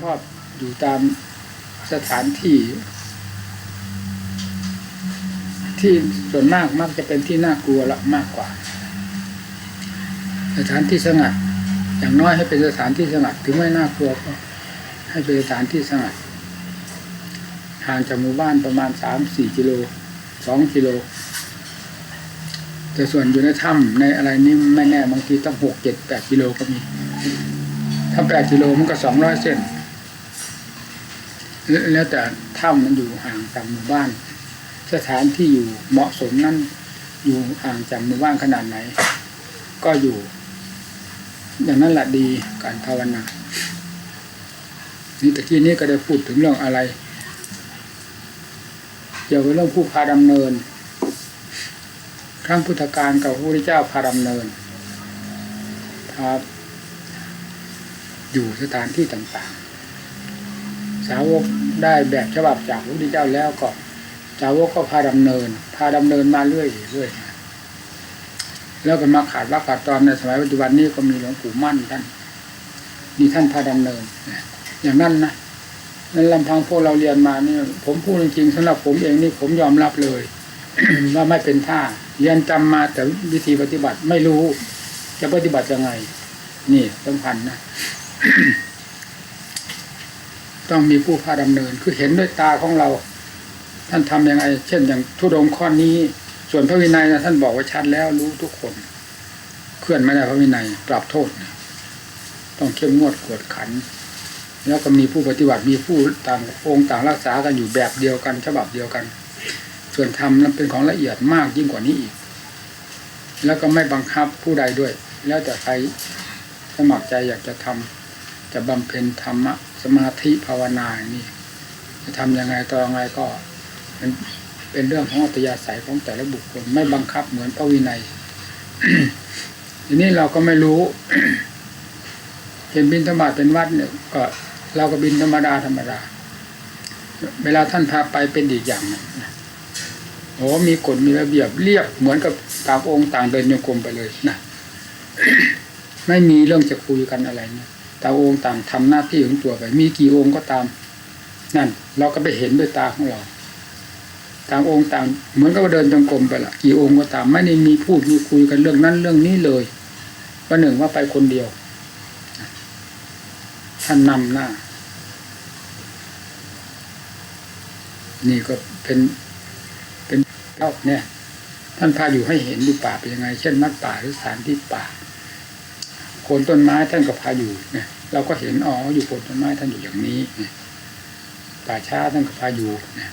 ชอบอยู่ตามสถานที่ ที่ส่วนมากมักจะเป็นที่น่ากลัวละมากกว่า สถานที่สงัด อย่างน้อยให้เป็นสถานที่สงัดถึงไม่น่ากลัวก็ให้เป็นสถานที่สงัดห่างจากหมู่บ้านประมาณสามสี่กิโลสองกิโลแต่ส่วนอยู่ในถ้ำในอะไรนี่ไม่แน่บางทีต้องหกเจ็ดแปดกิโลก็มี ถ้าแปดกิโลมันก็สองร้อยเส้น แล้วแต่ถ้ำมันอยู่ห่างจากหมู่บ้าน สถานที่อยู่เหมาะสมนั่นอยู่ห่างจากหมู่บ้านขนาดไหน ก็อยู่ อย่างนั้นแหละดีการภาวนานี่ตะกี้นี้ก็ได้พูดถึงเรื่องอะไรเกี่ยวกับเรื่องผู้พาดำเนิน ครั้งพุทธกาลกับพระพุทธเจ้าพาดำเนินพาอยู่สถานที่ต่างๆ สาวกได้แบบฉบับจากพระพุทธเจ้าแล้วก็สาวกก็พาดำเนิน พาดำเนินมาเรื่อยเรื่อยแล้วก็มาขาดว่าขาดตอนในสมัยปัจจุบันนี้ก็มีหลวงปู่มั่นท่านนี่ท่านพาดำเนินอย่างนั้นนะนั้นลำพังพวกเราเรียนมาเนี่ยผมพูดจริงๆสำหรับผมเองนี่ผมยอมรับเลยว่าไม่เป็นท่าเรียนจำมาแต่วิธีปฏิบัติไม่รู้ จะปฏิบัติยังไง นี่สำคัญนะ ต้องมีผู้พาดำเนิน คือเห็นด้วยตาของเรา ท่านทำยังไง เช่นอย่างทุดงข้อนี้ ส่วนพระวินัยนะท่านบอกไว้ชัดแล้วรู้ทุกคน เคลื่อนไม่ได้พระวินัย ปรับโทษ ต้องเข้มงวดกวดขัน แล้วก็มีผู้ปฏิบัติมีผู้ต่างองค์ต่างรักษากันอยู่แบบเดียวกันฉบับเดียวกัน ส่วนธรรมนั้นเป็นของละเอียดมากยิ่งกว่านี้อีก แล้วก็ไม่บังคับผู้ใดด้วย แล้วแต่ใครสมัครใจอยากจะทำจะบำเพ็ญธรรมะ มาธิภาวนาอย่างนี่ จะทำยังไงต่อยังไงก็เป็นเป็นเรื่องของอัตยาศัยของแต่ละบุคคลไม่บังคับเหมือนพระวินัยทีนี้เราก็ไม่รู้เห็นบินธบาตเป็นวัดเนี่ยก็เราก็บินธรรมดาธรรมดา เวลาท่านพาไปเป็นอีกอย่างนึงโอ้มีกฎมีระเบียบเรียบเหมือนกับต่างองค์ต่างเดินโยกรมไปเลยนะไม่มีเรื่องจะคุยกันอะไรนะ ต่าองค์ต่างทำหน้าที่ของตัวไป มีกี่องค์ก็ตาม นั่น เราก็ไปเห็นด้วยตาของเราต่างองค์ต่างเหมือนกับเดินจงกรมไปละกี่องค์ก็ตาม ไม่ได้มีพูดมีคุยกันเรื่องนั้นเรื่องนี้เลยว่าหนึ่งว่าไปคนเดียวท่านนำหน้า นี่ก็เป็นเป็นเล่าเนี่ย ท่านพาอยู่ให้เห็นดูป่าเป็นยังไง เช่นมัดป่าหรือสถานที่ป่าโคนต้นไม้ท่านก็พาอยู่เนี่ย เราก็เห็นอ๋ออยู่โคนต้นไม้ท่านอยู่อย่างนี้ป่าช้าท่านก็พาอยู่นี่ย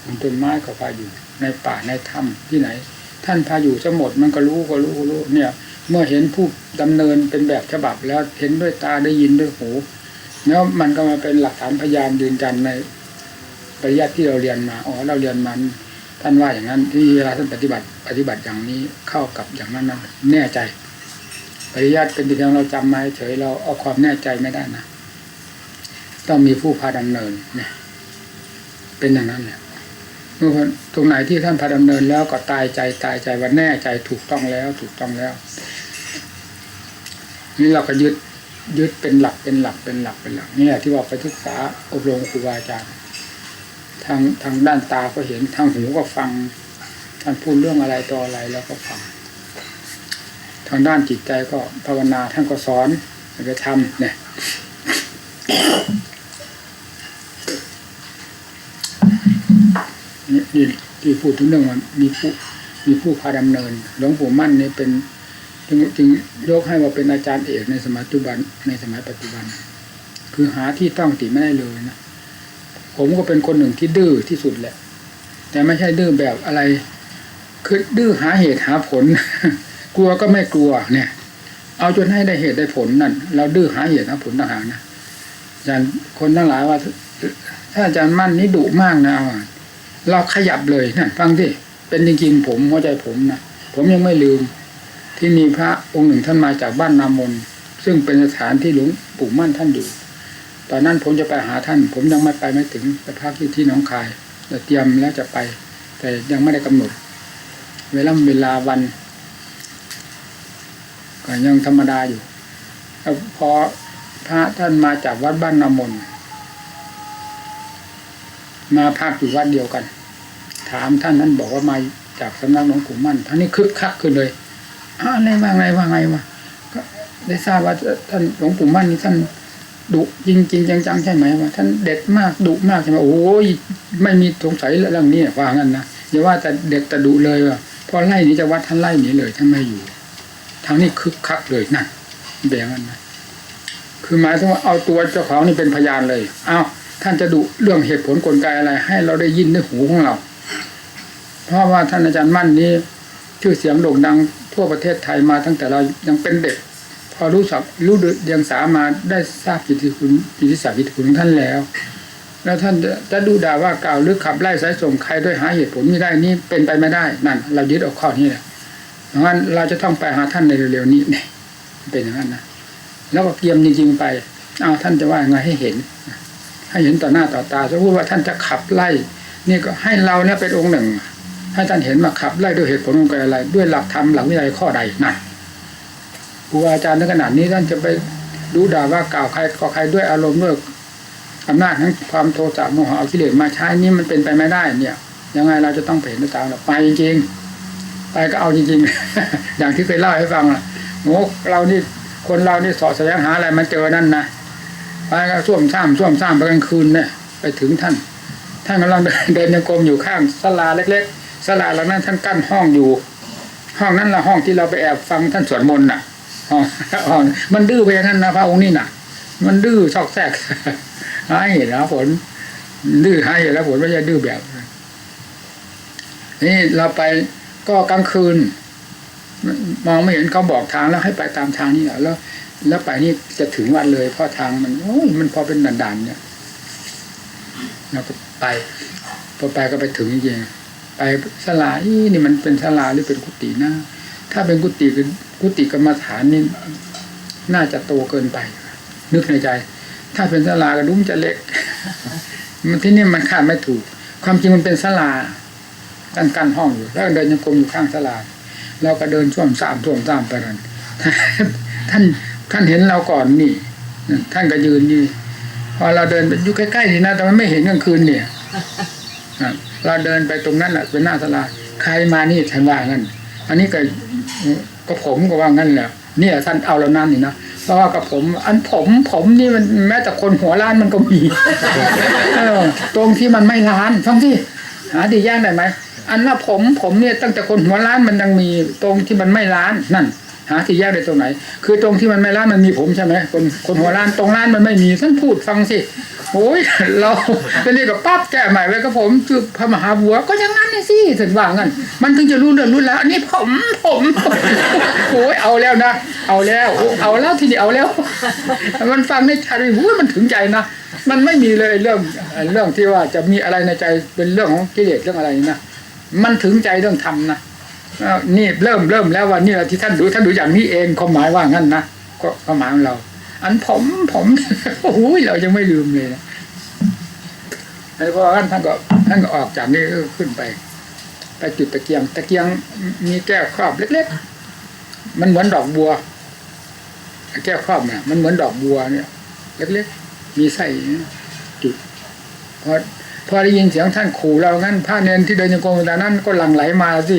โคนต้นไม้ก็พาอยู่ ในป่าในถ้ำที่ไหน ท่านพาอยู่จะหมดมันก็รู้ก็รู้ก็รู้เนี่ย เมื่อเห็นผู้ดำเนินเป็นแบบฉบับแล้วเห็นด้วยตาได้ยินด้วยหูแล้วมันก็มาเป็นหลักฐานพยานยืนยันในปริยัติที่เราเรียนมาอ๋อเราเรียนมันท่านว่าอย่างนั้นที่เวลาท่านปฏิบัติปฏิบัติอย่างนี้เข้ากับอย่างนั้นนั้นแน่ใจ ปริยัติเป็นเพียงเราจำมาเฉยเราเอาความแน่ใจไม่ได้นะต้องมีผู้พาดำเนินเนี่ยเป็นอย่างนั้นเนี่ยเมื่อตรงไหนที่ท่านพาดำเนินแล้วก็ตายใจตายใจว่าแน่ใจถูกต้องแล้ว ถูกต้องแล้ว นี่เราก็ยึดยึดเป็นหลักเป็นหลักเป็นหลักเป็นหลักนี่แหละที่ว่าไปศึกษาอบรมครูบาอาจารย์ทางทางด้านตาก็เห็นทางหูก็ฟังท่านพูดเรื่องอะไรต่ออะไรแล้วก็ฟัง ทางด้านจิตใจก็ภาวนาท่านก็สอนให้ไปทำเนี่ยนี่ที่พูดถึงเรื่องว่ามีผู้มีผู้พาดำเนินหลวงปู่มั่นนี่เป็นจึงจึงยกให้ว่าเป็นอาจารย์เอกในสมัยปัจจุบันในสมัยปัจจุบัน คือหาที่ต้องติไม่ได้เลยนะผมก็เป็นคนหนึ่งที่ดื้อที่สุดแหละ แต่ไม่ใช่ดื้อแบบอะไร คือดื้อหาเหตุหาผล กลัวก็ไม่กลัวเนี่ย เอาจนให้ได้เหตุได้ผลนั่น เราดื้อหาเหตุหาผลต่างหากนะอาจารย์คนทั้งหลายว่า ถ้าอาจารย์มั่นนี้ดุมากนะเอาเราขยับเลยนะฟังที่เป็นจริงๆผมหัวใจผมนะผมยังไม่ลืม ที่มีพระองค์หนึ่งท่านมาจากบ้านนามนซึ่งเป็นสถานที่หลวงปู่มั่นท่านอยู่ตอนนั้นผมจะไปหาท่าน ผมยังไม่ไปไม่ถึงไปพักที่ที่หน้องคายแต่เตรียมแล้วจะไป แต่ยังไม่ได้กำหนด เวลาเวลาวัน ก็ยังธรรมดาอยู่แล้วพอพระท่านมาจากวัดบ้านนามนมาพักอยู่วัดเดียวกัน ถามท่านนั้นบอกว่ามาจากสำนักหลวงปู่มั่นท่านนี้คึกคักขึ้นเลยอ้าวอะไรว่าไงว่าไงวะก็ได้ทราบว่าท่านหลวงปู่มั่นนี่ท่านดุจริงจริงจังๆใช่ไหมวะท่านเด็ดมากดุมากใช่ไหมโอ้ยไม่มีสงสัยเรื่องนี้ว่างั้นนะอย่าว่าแต่เด็ดแต่ดุเลยว่ะพอไล่หนี้จะวัดท่านไล่หนีเลยท่านไม่อยู่ ทางนี้คึกคักเลยนั่นเป็นอย่างนั้นนะคือหมายถึงว่าเอาตัวเจ้าของนี่เป็นพยานเลย เอาท่านจะดุเรื่องเหตุผลกลไกอะไร ให้เราได้ยินด้วยหูของเรา เพราะว่าท่านอาจารย์มั่นนี้ ชื่อเสียงโด่งดังทั่วประเทศไทยมาตั้งแต่เรายังเป็นเด็ก พอรู้สักรู้เดียงสามาได้ทราบกิติคุณกิติศักดิ์กิติคุณของท่านแล้ว แล้วท่านจะจะดูด่าว่ากล่าวหรือขับไล่สายส่งใครด้วยหาเหตุผลไม่ได้นี่เป็นไปไม่ได้นั่น เรายึดเอาข้อนี้แหละ เพราะงั้นเราจะต้องไปหาท่านในเร็วๆนี้เนี่ยเป็นอย่างนั้นนะแล้วก็เกียมจริงๆไป เอาท่านจะว่าไงให้เห็น ให้เห็นต่อหน้าต่อตาสมมติว่าท่านจะขับไล่ นี่ก็ให้เราเนี่ยเป็นองค์หนึ่ง ให้ท่านเห็นว่าขับไล่ด้วยเหตุผลของอะไร ด้วยหลักธรรมหลักวินัยข้อใดนั่นครูอาจารย์ในขนาดนี้ท่านจะไปดูด่าว่ากล่าวใครก็ใครด้วยอารมณ์ด้วยอำนาจทั้งความโทสะโมหะเอากิเลสมาใช้นี่มันเป็นไปไม่ได้เนี่ย ยังไงเราจะต้องเห็นด้วยตาเราไปจริงๆ ไปก็เอาจริงๆ อย่างที่เคยเล่าให้ฟังล่ะโง่เรานี่คนเรานี่สอดแสวงหาอะไรมันเจอนั่นนะไปก็ส้วมซ่ามส้วมซ่ามไปกลางคืนเนี่ยไปถึงท่าน ท่านกำลังเดินยังกรมอยู่ข้างศาลาเล็กๆศาลาหลังนั้นท่านกั้นห้องอยู่ ห้องนั้นละห้องที่เราไปแอบฟังท่านสวดมนต์น่ะห้องห้องมันดื้อไปอย่านั้นนะพระองค์นี่น่ะ มันดื้อซอกแซกให้เหตุแล้วผลดื้อให้เหตุแล้วผลไม่ใช่ดื้อแบบนี่เราไป ก็กลางคืน มองไม่เห็นเขาบอกทางแล้วให้ไปตามทางนี่แหละแล้ว แล้วไปนี่จะถึงวัดเลยเพราะทางมันโอ้ยมันพอเป็นด่านๆเนี่ยเราก็ไปพอไปก็ไปถึงจริงๆไปสลาอีนี่มันเป็นสลาหรือเป็นกุฏินะ ถ้าเป็นกุฏิคือกุฏิกรรมฐานนี่น่าจะโตเกินไป นึกในใจ ถ้าเป็นสลากระดุมจะเล็ก มันที่นี่มันคาดไม่ถูก ความจริงมันเป็นสลา กันกันห้องอยู่ แล้วเดินยังกรมอยู่ข้างสลาเราก็เดินช่วมสามช่วมสามไปนั่นท่านท่านเห็นเราก่อนนี่ ท่านก็ยืนนี่พอเราเดินอยู่ใกล้ๆนี่นะแต่มันไม่เห็นกลางคืนเนี่ยเราเดินไปตรงนั้นแหละเป็นหน้าสลาใครมานี่ท่านว่างั้นอันนี้ก็ก็ผมก็ว่างั้นแหละเนี่ยท่านเอาเรานั่นนี่นะเพราะว่ากับผม อันผมผมนี่มันแม้แต่คนหัวล้านมันก็มีตรงที่มันไม่ล้านฟังที่หาดีย่างได้ไหม อันว่าผมผมเนี่ยตั้งแต่คนหัวล้านมันยังมีตรงที่มันไม่ล้านนั่น หาที่แยกได้ตรงไหน คือตรงที่มันไม่ล้านมันมีผมใช่ไหมคนคนหัวล้านตรงล้านมันไม่มีท่านพูดฟังสิโอ้ยเราไปเรียกกับปั๊บแก้ใหม่ไว้กับผมคือพระมหาบัวก็อยังงั้นนี่สิถึงว่างั้นมันถึงจะรู้เรื่องรู้แล้วอันนี้ผมผมโอ้ยเอาแล้วนะเอาแล้วเอาแล้วทีนี้เอาแล้ว มันฟังในใจโอ้ยมันถึงใจนะมันไม่มีเลยเรื่องเรื่องที่ว่าจะมีอะไรในใจเป็นเรื่องของกิเลสเรื่องอะไรนะ มันถึงใจเรื่องธรรมนะนี่เริ่มเริ่มแล้วว่านี่แหละที่ท่านดูท่านดูอย่างนี้เองความหมายว่างั้นนะก็ความหมายของเรา อันผมผมโอ้โหเรายังไม่ลืมเลยนะไอ้พอท่านท่านก็ท่านก็ออกจากนี้ขึ้นไป ไปจุดตะเกียง ตะเกียงมีแก้วครอบเล็ก ๆ มันเหมือนดอกบัวแก้วครอบเนี่ยมันเหมือนดอกบัวเนี่ย เล็กๆมีไส้จุดพอพ พอได้ยินเสียงท่านขู่เรางั้นพระเนนที่เดินยังกรมตอนนั้นก็หลั่งไหลมาสิ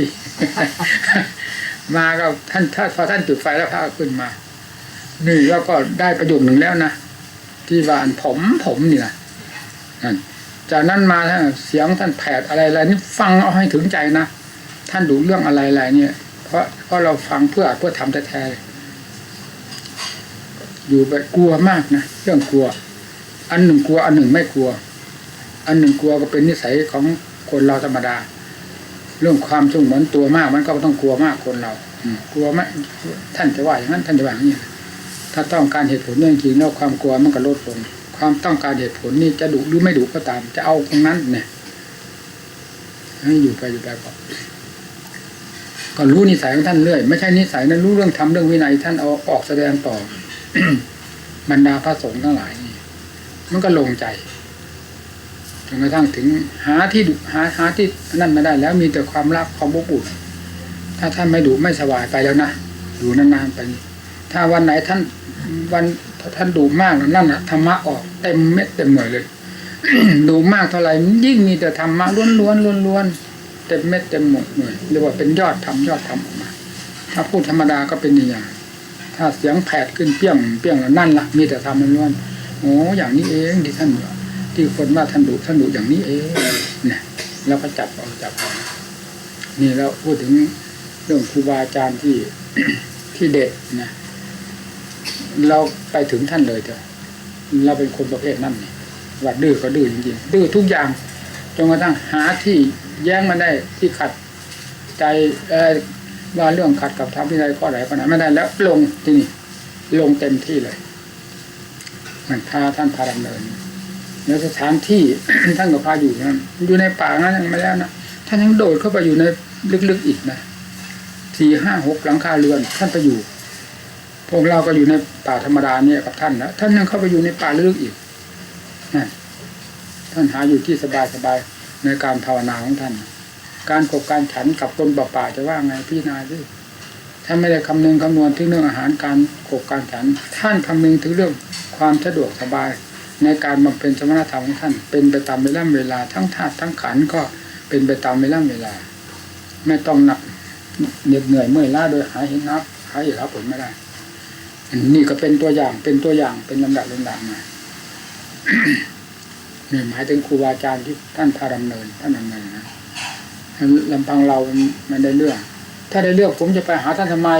มาก็ท่านถ้าพอท่านจุดไฟแล้วพระขึ้นมา นี่แล้วก็ได้ประโยชน์หนึ่งแล้วนะที่ว่านผมผมนี่นะจากนั้นมาท่านเสียงท่านแผดอะไรอะไรนี่ฟังเอาให้ถึงใจนะท่านดูเรื่องอะไรอะไรเนี่ย เพราะเพราะเราฟังเพื่อเพื่อทำแท้ๆอยู่ไปกลัวมากนะเรื่องกลัว อันหนึ่งกลัวอันหนึ่งไม่กลัว อันหนึ่งกลัวก็เป็นนิสัยของคนเราธรรมดา เรื่องความสุ่งเหมือนตัวมากมันก็ต้องกลัวมากคนเราอืมกลัวไหมท่านจะว่าอย่างนั้นท่านจะว่าอย่างนี้ถ้าต้องการเหตุผลจริงแล้วความกลัวมันก็ลดลงความต้องการเหตุผลนี่จะดุหรือไม่ดุก็ตาม จะเอาตรงนั้นเนี่ยให้อยู่ไปอยู่ไปก่อนก็รู้นิสัยของท่านเรื่อย ไม่ใช่นิสัยนั้นรู้เรื่องทำเรื่องวินัยท่านเอาออกแสดงต่อบรรดาพระสงฆ์ทั้งหลายนี่มันก็ลงใจ จนกระทั่งถึงหาที่ดุหาหาที่นั่นไม่ได้แล้วมีแต่ความรักความอบอุ่นถ้าท่านไม่ดุไม่สบายไปแล้วนะดูนานๆไป ถ้าวันไหนท่านวันท่านดุมากนั่นนะธรรมะออกเต็มเม็ดเต็มหน่วยเลย ดูมากเท่าไหร่ยิ่งมีแต่ธรรมะล้วนล้วนล้วนล้วนๆเต็มเม็ดเต็มหมดเลยเรียกว่าเป็นยอดธรรมยอดธรรมออกมา ถ้าพูดธรรมดาก็เป็นอย่างถ้าเสียงแผดขึ้นเปี้ยงเปี้ยงแล้วนั่นละมีแต่ธรรมล้วนๆโอ้อย่างนี้เองที่ท่านว่า ที่คนว่าท่านดุท่านดุอย่างนี้เองเนี่ยแล้วก็จับเอาจับเอานี่แล้วพูดถึงเรื่องครูบาอาจารย์ที่ที่เด็ดนะเราไปถึงท่านเลยเถอะเราเป็นคนประเภทนั้นนี่ว่าดื้อก็ดื้อจริงๆดื้อทุกอย่างจนกระทั่งหาที่แย้งมาได้ที่ขัดใจเออว่าเรื่องขัดกับธรรมวินัยข้อไหนข้อไหนไม่ได้แล้วลงที่นี่ลงเต็มที่เลยมันพาท่านพาดำเนิน แล้วสถานที่ท่านก็พาอยู่นั้นอยู่ในป่านั้นยังไม่แล้วนะท่านยังโดดเข้าไปอยู่ในลึกๆอีกนะสี่ห้าหกหลังคาเรือน ท่านไปอยู่ พวกเราก็อยู่ในป่าธรรมดาเนี่ยกับท่านนะท่านยังเข้าไปอยู่ในป่าลึกอีกนั่นท่านหาอยู่ที่สบายสบายๆในการภาวนาของท่าน การกบการฉันกับคนป่าป่าจะว่าไงพี่นาดิท่านไม่ได้คำนึงคำนวณถึงเรื่องอาหารการกบการฉัน ท่านคำนึงถึงเรื่องความสะดวกสบาย ในการบำเพ็ญสมณธรรมของท่าน เป็นไปตามเวลาเวลาทั้งธาตุทั้งขันก็เป็นไปตามเวลาเวลา ไม่ต้องหนักเหน็ดเหนื่อยเมื่อยล้าโดยหาเห็นนับหาเหตุรับผลไม่ได้นี่ก็เป็นตัวอย่างเป็นตัวอย่างเป็นลำดับลำดับมานี่หมายถึงครูบาอาจารย์ที่ท่านพาดำเนินท่านดำเนินนะลำพังเรามันได้เรื่อง ถ้าได้เรื่องผมจะไปหาท่านทำไม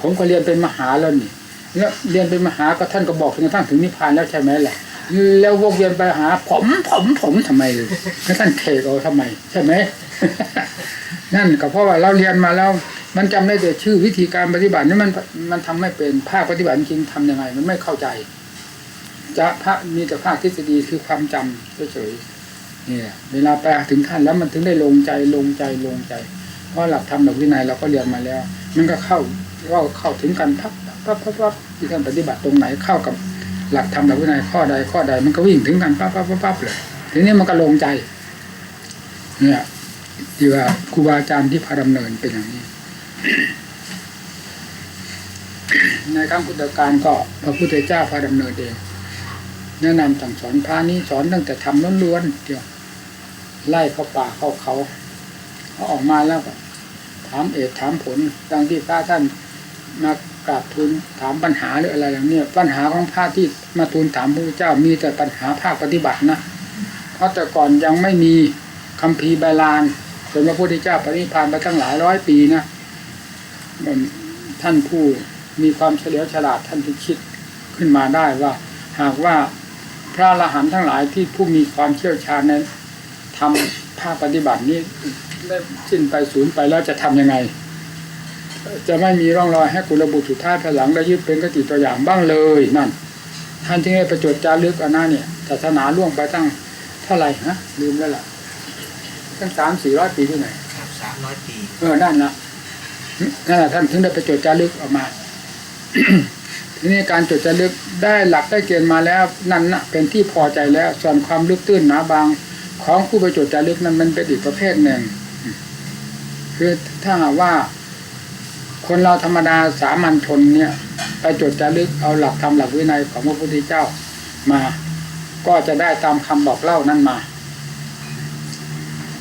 ผมก็เรียนเป็นมหาแล้วนี่แล้วเรียนเป็นมหาก็ท่านก็บอกถึงกระทั่งถึงนิพพานแล้วใช่ไหมแหละ แล้ววกเวียนไปหา ผมผมผมทำไมลยแล้วท่านเทกเอาทำไม ใช่ไหมนั่นก็เพราะว่าเราเรียนมาแล้ว มันจำได้แต่ชื่อวิธีการปฏิบัตินี่มันมันทำไม่เป็นภาคปฏิบัติจริงๆทำยังไง มันไม่เข้าใจ จะพระมีแต่ภาคทฤษฎีคือความจำเฉยๆเนี่ยเวลาไปถึงท่านแล้วมันถึงได้ลงใจลงใจลงใจ เพราะหลักธรรมหลักวินัยเราก็เรียนมาแล้ว มันก็เข้าก็เข้าถึงกันพับพับพับพับที่ท่านปฏิบัติตรงไหนเข้ากับ หลักธรรมหลักวินัยข้อใดข้อใดมันก็วิ่งถึงกันปั๊บปั๊บปั๊บปั๊บเลยทีนี้มันก็ลงใจ เนี่ยที่ว่าครูบาอาจารย์ที่พาดำเนินเป็นอย่างนี้ ในครั้งพุทธกาลก็พระพุทธเจ้าพาดำเนินเองแนะนำสั่งสอนพระนี้สอนตั้งแต่ทำล้วนๆเดียวไล่เข้าป่าเข้าเขาเขาออกมาแล้วก็ถามเอกถามผลดังที่พระท่านมา กราบทูลถามปัญหาหรืออะไรอย่างเนี้ยปัญหาของพระที่มาทูลถามพระพุทธเจ้ามีแต่ปัญหาภาคปฏิบัตินะ เพราะแต่ก่อนยังไม่มีคัมภีร์ใบลานจนพระพุทธเจ้าปริพานไปตั้งหลายร้อยปีนะท่านผู้มีความเฉลียวฉลาดท่านที่คิดขึ้นมาได้ว่า หากว่าพระอรหันต์ทั้งหลายที่ผู้มีความเชี่ยวชาญนั้นทำภาคปฏิบัตินี้ได้สิ้นไปสูญไปแล้วจะทำยังไง จะไม่มีร่องรอยให้กุลบุตรสุดท้ายภายหลังได้ยึดเป็นกติตัวอย่างบ้างเลยนั่นท่านจึงได้ประจดจารึกอันนั้นเนี่ยศาสนาล่วงไปตั้งเท่าไหร่ฮะลืมแล้วล่ะตั้งสามสี่ร้อยปีที่ไหนครับสามร้อยปีเออนั่นนะนั่นแหละท่านถึงได้ไปจดจารึกออกมาทีนี้การจดจารึกได้หลักได้เกณฑ์มาแล้วนั่นนะเป็นที่พอใจแล้ว ส่วนความลึกตื้นหนาบาง ของผู้ไปจดจารึกนั้นมันเป็นอีกประเภทหนึ่งคือถ้าหากว่า คนเราธรรมดาสามัญชนเนี่ยไปจดจารึกเอาหลักธรรมหลักวินัยของพระพุทธเจ้ามา ก็จะได้ตามคำบอกเล่านั่นมา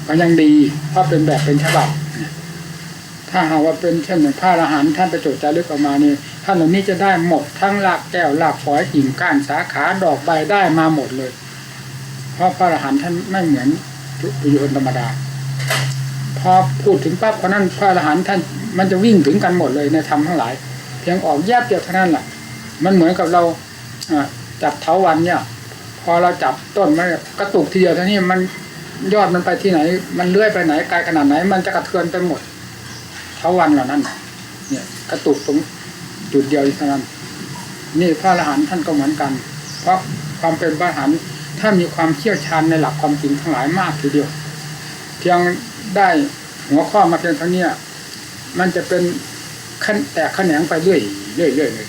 ก็ยังดีเพราะเป็นแบบเป็นฉบับถ้าหากว่าเป็นเช่นอย่างพระอรหันต์ท่านไปจดจารึกออกมานี่ท่านเหล่านี้จะได้หมดทั้งหลากแก้วหลากฝอยกิ่งก้านสาขาดอกใบได้มาหมดเลย เพราะพระอรหันต์ท่านไม่เหมือนปุถุชนธรรมดา อพูดถึงปั๊บคนนั้นพระอรหันต์ท่านมันจะวิ่งถึงกันหมดเลยในธรรมทั้งหลาย เพียงออกแยบเดียวเท่านั้นแหละมันเหมือนกับเราจับเถาวันเนี่ย พอเราจับต้นมันกระตุกทีเดียวเท่านี้มันยอดมันไปที่ไหน มันเลื่อยไปไหนไกลขนาดไหน มันจะกระเทือนไปหมดเถาวันเหล่านั้นเนี่ยกระตุกตรงจุดเดียวเท่านั้น นี่พระอรหันต์ท่านก็เหมือนกัน เพราะความเป็นพระอรหันต์ท่านมีความเชี่ยวชาญในหลักความจริงทั้งหลายมากทีเดียว เพียง ได้หัวข้อมาเพียงเท่านี้มันจะเป็นขั้นแตกแขนงไปเรื่อยเรื่อยเรื่อยเลย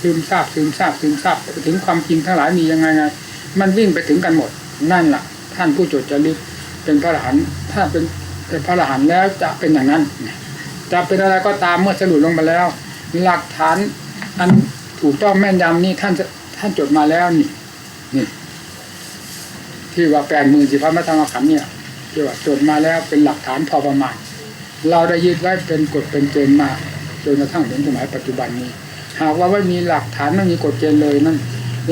ซึมซาบซึมซาบซึมซาบไปถึงความจริงทั้งหลายมียังไงไง มันวิ่งไปถึงกันหมดนั่นแหละท่านผู้จดจารึกเป็นพระอรหันต์ถ้าเป็นเป็นพระอรหันต์แล้วจะเป็นอย่างนั้นจะเป็นอะไรก็ตามเมื่อสรุปลงไปแล้ว หลักฐานอันถูกต้องแม่นยำนี่ท่านท่านจดมาแล้วนี่นี่ที่ว่าแปดหมื่นสี่พันพระธรรมขันธ์เนี่ย ที่ว่าจดมาแล้วเป็นหลักฐานพอประมาณ เราได้ยึดไว้เป็นกฎเป็นเกณฑ์มาจนกระทั่งถึงสมัยปัจจุบันนี้ หากว่าไม่มีหลักฐานไม่มีกฎเกณฑ์เลยนั่น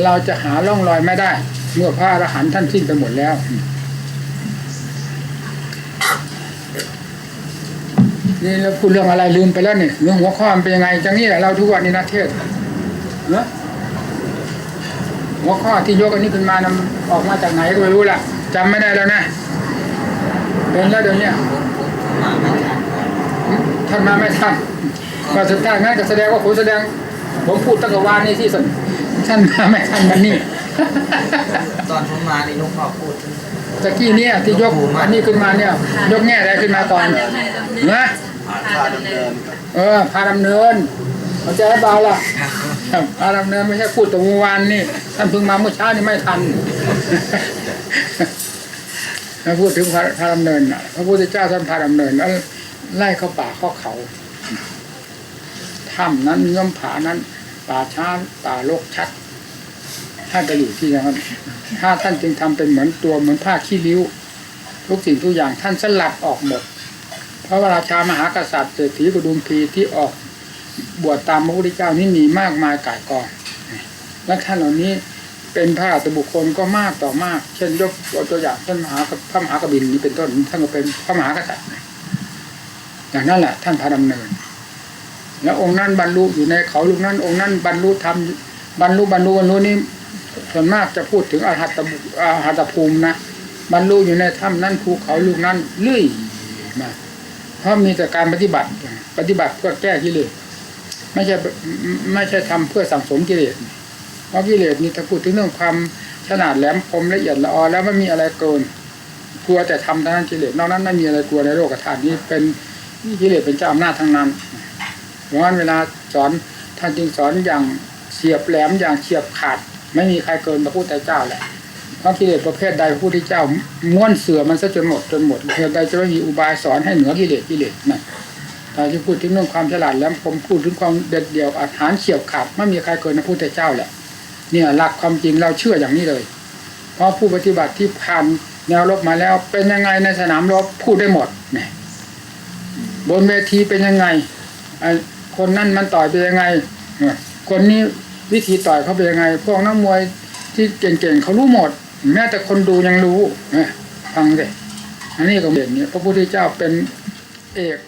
เราจะหาร่องรอยไม่ได้ เมื่อพระอรหันต์ท่านสิ้นไปหมดแล้วนี่เราพูดเรื่องอะไรลืมไปแล้วนี่เรื่องหัวข้อมันเป็นยังไงจังนี้แหละเราทุกวันนี้นะเทศเนอะหัวข้อที่ยกอันนี้ขึ้นมานำออกมาจากไหนก็ไม่รู้ละจำไม่ได้แล้วนะ เป็นแล้วเดี๋ยวเนี้ยผมผมมาไม่ทันก่อนท่านมาไม่ทันก็สุดท้ายงั้นก็แสดงว่าผมแสดง ผมพูดตั้งแต่วานนี้ที่สุดท่านมาไม่ทันวันนี้ตอนผมมาในหลุงพ่อพูดตะกี้เนี่ยที่ยกอันนี้ขึ้นมาเนี่ย ยกแง่อะไรขึ้นมาก่อนนะพาดำเนินเออพาดำเนินเข้าใจเปล่าล่ะพาดำเนินไม่ใช่พูดแต่เมื่อวานนี่ท่านเพิ่งมาเมื่อเช้านี่ไม่ทัน ถ้าพูดถึงพาพาดำเนินพระพุทธเจ้าท่านพาดำเนินแล้วไล่เข้าป่าเข้าเขาถ้ำนั้นย่อมผานั้น ป่าช้าป่าโลกชัดท่านไปอยู่ที่ท่านั้นถ้าท่านจึงทำเป็นเหมือนตัวเหมือนผ้าขี้ริ้ว ทุกสิ่งทุกอย่างท่านสลัดออกหมด เพราะว่าราชามหากษัตริย์เศรษฐีกดุมพีที่ออกบวชตามพระพุทธเจ้านี่มีมากมายกายกองและท่านเหล่านี้ เป็นพระราชบุคคลก็มากต่อมาก เช่นยกตัวอย่างเช่นมหาพระมหากบินนี้เป็นต้นท่านก็เป็นพระมหากษัตริย์อย่างนั้นแหละท่านพาดำเนิน แล้วองค์นั้นบรรลุอยู่ในเขาลูกนั้น องค์นั้นบรรลุธรรมบรรลุบรรลุบรรลุนี่ส่วนมากจะพูดถึงอรหัตบุอรหัตภูมินะบรรลุอยู่ในถ้ำนั้นภูเขาลูกนั้นเลื่อยมาเพราะมีแต่การปฏิบัติ ปฏิบัติเพื่อแก้กิเลสไม่ใช่ไม่ใช่ทำเพื่อสั่งสมกิเลส เพราะกิเลสนี่ถ้าพูดถึงเรื่องความฉลาดแหลมคมละเอียดละออแล้วไม่มีอะไรเกินกลัวแต่ทำท่านั้นกิเลสนอกนั้นไม่มีอะไรกลัวในโลกธาตุนี้เป็นกิเลสเป็นเจ้าอำนาจทั้งนั้นเพราะฉะนั้นเวลาสอนท่านจึงสอนอย่างเฉียบแหลมอย่างเฉียบขาด ไม่มีใครเกินพระพุทธเจ้าแหละเพราะกิเลสประเภทใดพระพุทธเจ้าม้วนเสือมันซะจนหมดจนหมดเหตุใดจะไม่มีอุบายสอนให้เหนือกิเลสกิเลสนั่นแต่ที่พูดถึงเรื่องความฉลาดแล้วผมพูดถึงความเด็ดเดี่ยวอาหารเฉียบขาดไม่มีใครเกินพระพุทธเจ้าแหละ เนี่ยหลักความจริงเราเชื่ออย่างนี้เลย เพราะผู้ปฏิบัติที่ผ่านแนวรบมาแล้ว เป็นยังไงในสนามรบพูดได้หมดเนี่ยบนเวทีเป็นยังไงไอ้คนนั่นมันต่อยเป็นยังไงคนนี้วิธีต่อยเขาเป็นยังไง พวกนักมวยที่เก่งๆเขารู้หมด แม้แต่คนดูยังรู้ฟังสิอันนี้ก็เด่นเนี่ยพระพุทธเจ้าเป็นเอก